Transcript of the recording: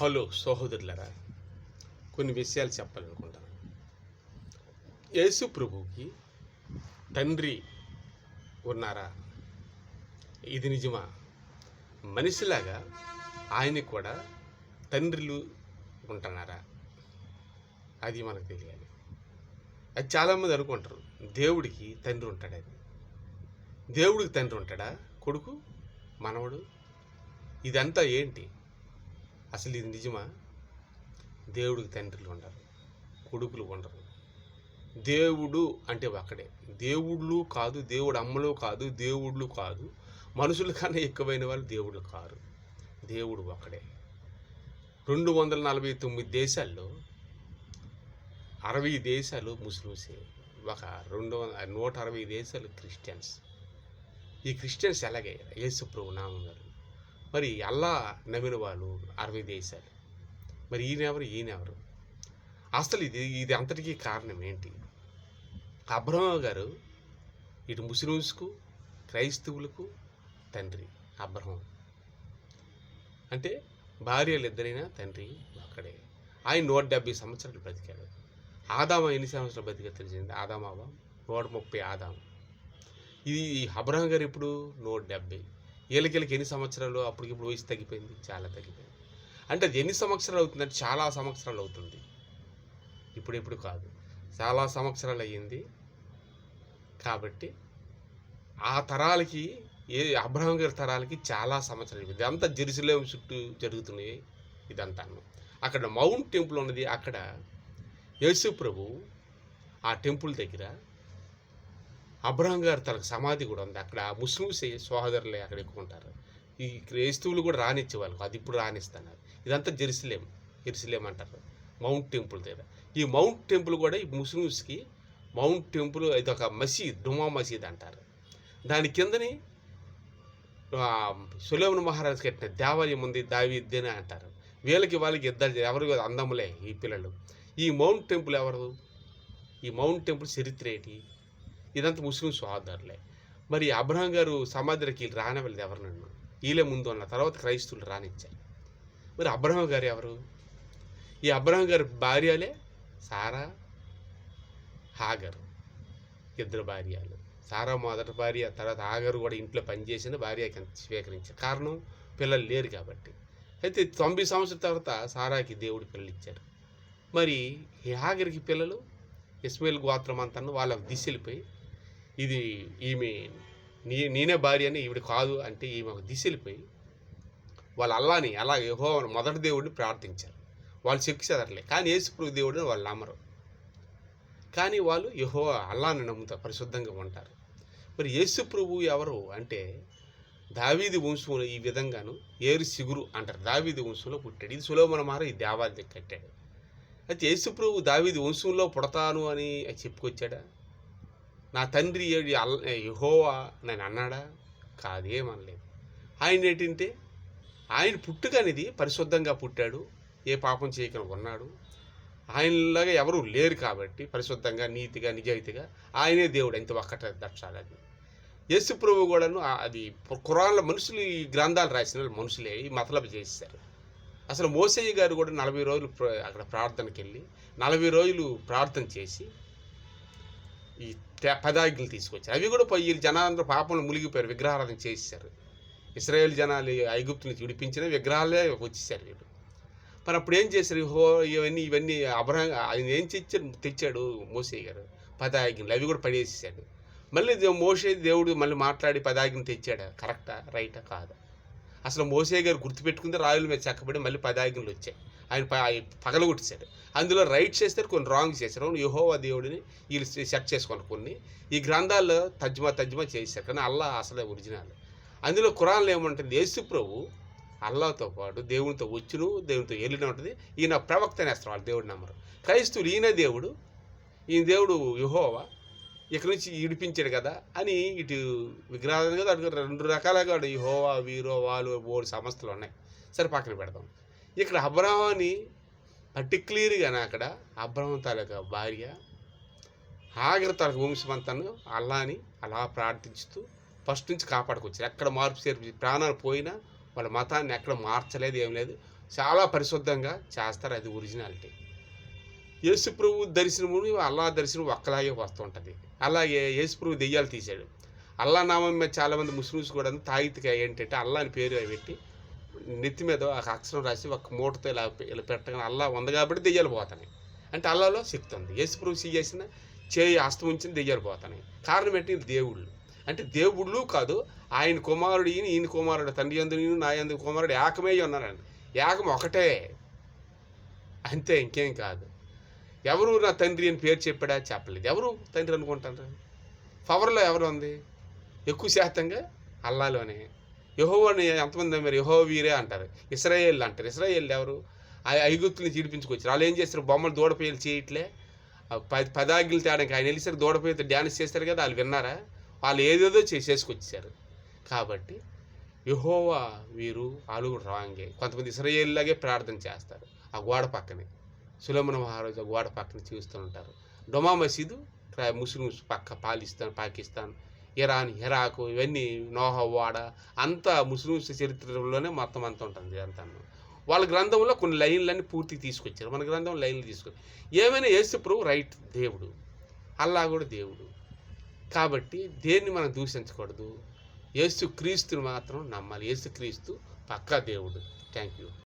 Hello సహోదరులరా కొన్ని విషయాలు చెప్పాలనుకుంటాను యేసు ప్రభుకి తండ్రి ఉన్నారా? ఇది నిజమా? మనిషిలాగా ఆయన కూడా తండ్రులు ఉంటున్నారా? అది మనకు తెలియాలి. అది చాలామంది అనుకుంటారు దేవుడికి తండ్రి ఉంటాడని దేవుడికి తండ్రి ఉంటాడా? కొడుకు? మనవడు? ఇదంతా ఏంటి? అసలు ఇది నిజమా? దేవుడికి తండ్రులు ఉండరు కొడుకులు ఉండరు. దేవుడు అంటే ఒక్కడే. దేవుళ్ళు కాదు దేవుడు అమ్మలు కాదు దేవుళ్ళు కాదు. మనుషుల కన్నా ఎక్కువైన వాళ్ళు దేవుళ్ళు కారు. దేవుడు ఒక్కడే. రెండు వందల నలభై తొమ్మిది దేశాల్లో అరవై దేశాలు ముస్లిమ్సే. ఒక రెండు వంద నూట అరవై దేశాలు క్రిస్టియన్స్. ఈ క్రిస్టియన్స్ ఎలాగే యేసుప్రభు నామం గారు మరి అల్లా నమ్మిన వాళ్ళు అరవై దేశాలు. మరి ఈయనెవరు? ఈయనెవరు? అసలు ఇది ఇది అంతటికీ కారణం ఏంటి? అబ్రహం గారు ఇటు ముస్లిమ్స్కు క్రైస్తవులకు తండ్రి అబ్రహం అంటే భార్యలు ఇద్దరైనా తండ్రి అక్కడే ఆయన నూట డెబ్బై సంవత్సరాలు బ్రతికాడు. ఆదామ ఎన్ని సంవత్సరాలు బతికా తెలిసింది? ఆదామావ నూట ముప్పై ఆదాం. ఇది అబ్రహం గారు ఇప్పుడు నూట డెబ్బై వీళ్ళకి ఎన్ని సంవత్సరాలు? అప్పటికి ఇప్పుడు వయసు తగ్గిపోయింది. చాలా తగ్గిపోయింది. అంటే అది ఎన్ని సంవత్సరాలు అవుతుందంటే చాలా సంవత్సరాలు అవుతుంది. ఇప్పుడు ఇప్పుడు కాదు. చాలా సంవత్సరాలు అయ్యింది. కాబట్టి ఆ తరాలకి ఏ అబ్రహం గారి తరాలకి చాలా సంవత్సరాలు ఇదంతా జెరూసలేం చుట్టూ జరుగుతున్నాయి. ఇదంతా అక్కడ మౌంట్ టెంపుల్ ఉన్నది. అక్కడ యేసు ప్రభు ఆ టెంపుల్ దగ్గర అబ్రహం గారు తనకు సమాధి కూడా ఉంది. అక్కడ ముస్లిమ్స్ సోదరులే అక్కడ ఎక్కువ ఉంటారు. ఈ క్రైస్తవులు కూడా రానిచ్చే వాళ్ళు అది ఇప్పుడు రానిస్తున్నారు. ఇదంతా జెరూసలేం జెరూసలేం అంటారు. మౌంట్ టెంపుల్ దగ్గర. ఈ మౌంట్ టెంపుల్ కూడా ఈ ముస్లిమ్స్కి మౌంట్ టెంపుల్ ఇది ఒక మసీద్ డుమా మసీద్ అంటారు. దాని కిందని సులేమన్ మహారాజు కట్టిన దేవాలయం ఉంది దావిద్దేనే అంటారు. వీళ్ళకి వాళ్ళకి ఇద్దరు ఎవరు అందములే ఈ పిల్లలు. ఈ మౌంట్ టెంపుల్ ఎవరు? ఈ మౌంట్ టెంపుల్ చరిత్ర ఏంటి? ఇదంతా ముస్లిం సోదరులే మరి అబ్రహం గారు సమాధికి రానివ్వలేదు ఎవరు నన్ను వీళ్ళే ముందు అన్న తర్వాత క్రైస్తువులు రానిచ్చారు. మరి అబ్రహం గారు ఎవరు? ఈ అబ్రహం గారి భార్యలే? సారా? హాగర్. ఇద్దరు భార్యలు. సారా మొదటి భార్య తర్వాత ఆగరు కూడా ఇంట్లో పనిచేసిన భార్య కింద స్వీకరించారు. కారణం పిల్లలు లేరు కాబట్టి. అయితే తొంభై సంవత్సరాల తర్వాత సారాకి దేవుడు పిల్లలు ఇచ్చారు. మరి ఈ ఆగరికి పిల్లలు? ఇస్మాయిల్ గోత్రం అంతా వాళ్ళ దిశలిపోయి ఇది ఈమె నీ నేనే భార్య అని ఈవిడ కాదు అంటే ఈమె ఒక దిశలిపోయి వాళ్ళ అల్లాని అలా యహో మొదటి దేవుడిని ప్రార్థించారు. వాళ్ళు చెక్కు చెదరలే కానీ యేసుప్రభు దేవుడిని వాళ్ళు నమ్మరు. కానీ వాళ్ళు యహో అల్లాని నమ్ముతారు పరిశుద్ధంగా ఉంటారు. మరి యేసు ప్రభు ఎవరు అంటే దావీది వంశంలో ఈ విధంగాను ఏరు సిగురు అంటారు. దావీది వంశంలో పుట్టాడు. ఇది సులోమన మార ఈ దేవాలయం కట్టాడు. అయితే యేసు ప్రభు దావీది వంశంలో పుడతాను అని చెప్పుకొచ్చాడా నా తండ్రి ఏడి అల్ యహోవా నేను అన్నాడా? కాదేమనలేదు ఆయన ఏంటంటే ఆయన పుట్టుకనేది పరిశుద్ధంగా పుట్టాడు ఏ పాపం చేయకుండా ఉన్నాడు ఆయనలాగా ఎవరు లేరు కాబట్టి పరిశుద్ధంగా నీతిగా నిజాయితీగా ఆయనే దేవుడు. ఎంత ఒక్కట దక్షాలని యేసు ప్రభు కూడాను అది కురాన్ల మనుషులు ఈ గ్రంథాలు రాసిన మనుషులే ఈ మతలబు చేశారు అసలు మోసయ్య గారు కూడా నలభై రోజులు అక్కడ ప్రార్థనకి వెళ్ళి నలభై రోజులు ప్రార్థన చేసి ఈ తే- తీసుకొచ్చారు. అవి కూడా పోయి జనాలందరూ పాపంలో మునిగిపోయారు విగ్రహారాధన చేసేసారు ఇస్రాయేల్ జనాలు ఐగుప్తు నుంచి విడిపించిన విగ్రహాలే వచ్చేసారు వీళ్ళు. మరి అప్పుడు ఏం చేశారు? హో ఇవన్నీ ఇవన్నీ అబ్రహం ఆయన ఏం తెచ్చాడు తెచ్చాడు మోసే గారు పదాజ్ఞలు అవి కూడా పడేసేసాడు మళ్ళీ మోసే దేవుడు మళ్ళీ మాట్లాడి పదాజ్ఞలు తెచ్చాడు? కరెక్టా? రైటా? కాదా? అసలు మోసే గారు గుర్తుపెట్టుకుంటే రాయుల మీద చక్కబడి మళ్ళీ పదాజ్ఞలు వచ్చాయి. ఆయన ప- పగలగొట్టేశాడు. అందులో రైట్ చేస్తారు కొన్ని రాంగ్ చేశారు యహోవా దేవుడిని వీళ్ళు సెట్ చేసుకున్నారు కొన్ని. ఈ గ్రంథాల్లో తజ్మా తజ్మా చేశారు. కానీ అల్లా అసలే ఒరిజినల్. అందులో ఖురాన్లో ఏమంటుంది? యేసు ప్రభు అల్లాతో పాటు దేవునితో వచ్చును దేవునితో వెళ్ళిన ఉంటుంది. ఈయన ప్రవక్త అనేస్తారు వాళ్ళు దేవుడి నమ్మరు. క్రైస్తువులు ఈయన దేవుడు ఈయన దేవుడు యుహోవా ఇక్కడి నుంచి ఇడిపించాడు కదా అని ఇటు విగ్రహాలు కదా అటు రెండు రకాలుగా యుహోవా వీరో వాళ్ళు మూడు సంస్థలు ఉన్నాయి. సరే పక్కన పెడదాం. ఇక్కడ అబ్రహాన్ని పర్టిక్యులర్గా అక్కడ అబ్రహం తాలూకా భార్య ఆగర తాలూకా వంశమంతాను అల్లాని అలా ప్రార్థించుతూ ఫస్ట్ నుంచి కాపాడుకొచ్చారు. ఎక్కడ మార్పు చేర్పు ప్రాణాలు పోయినా వాళ్ళ మతాన్ని ఎక్కడ మార్చలేదు ఏం లేదు. చాలా పరిశుద్ధంగా చేస్తారు అది ఒరిజినాలిటీ. యేసు ప్రభు దర్శనము అల్లా దర్శనం ఒక్కలాగే వస్తుంటుంది అలాగే యేసు ప్రభు దెయ్యాలు తీశాడు. అల్లా నామం మీద చాలామంది ముస్లిమ్స్ కూడా తాగితిగా ఏంటంటే అల్లాని పేరు పెట్టి నెత్తి మీద ఒక అక్షరం రాసి ఒక మూటతో ఇలా ఇలా పెట్టగానే అల్లా ఉంది కాబట్టి దెయ్యాలు పోతాయి అంటే అల్లాలో శక్తి ఉంది. యేసు ప్రభు చేసిన చేయి హస్తం ఉంచిన దెయ్యాలు పోతాయి కారణం ఏంటి? దేవుళ్ళు. అంటే దేవుళ్ళు కాదు ఆయన కుమారుడు ఈయన ఈయన కుమారుడు తండ్రి ఎందు నేను నా ఎందు కుమారుడు ఏకమే ఉన్నారండి. ఏకం ఒకటే. అంతే ఇంకేం కాదు. ఎవరు నా తండ్రి అని పేరు చెప్పాడా? చెప్పలేదు. ఎవరు తండ్రి అనుకుంటారు? పవర్లో ఎవరు ఉంది? ఎక్కువ శాతంగా అల్లాలోనే. యహోవని ఎంతమంది మరి యహో వీరే అంటారు. ఇస్రాయేల్ అంటారు. ఇస్రాయేల్ ఎవరు? ఆ ఐగుప్తుని చీడిపించుకొచ్చారు. వాళ్ళు ఏం చేస్తారు? బొమ్మలు దూడపేలు చేయట్లే. ఆ పది పదాగిలు తేడానికి ఆయన వెళ్ళేసరికి దూడపోయితే డ్యాన్స్ చేస్తారు కదా వాళ్ళు విన్నారా? వాళ్ళు ఏదేదో చేసేసుకొచ్చారు కాబట్టి యహోవా వీరు వాళ్ళు కూడా రాంగే. కొంతమంది ఇస్రయేల్లాగే ప్రార్థన చేస్తారు. ఆ గోడ పక్కనే. సులమన మహారాజు ఆ గోడ పక్కన చూస్తూ ఉంటారు. డొమా మసీదు ముస్లిమ్స్ పక్క పాలిస్తాన్ పాకిస్తాన్. ఇరాన్ ఇరాక్ ఇవన్నీ నోహవాడ అంతా ముస్లిమ్స్ చరిత్రలోనే మొత్తం అంతా ఉంటుంది అంతా వాళ్ళ గ్రంథంలో కొన్ని లైన్లన్నీ పూర్తిగా తీసుకొచ్చారు. మన గ్రంథం లైన్లు తీసుకొచ్చారు. ఏమైనా యేసు ప్రభు రైట్ దేవుడు అల్లా కూడా దేవుడు. కాబట్టి దేన్ని మనం దూషించకూడదు? యేసు క్రీస్తుని మాత్రం నమ్మాలి. యేసు క్రీస్తు పక్కా దేవుడు. Thank you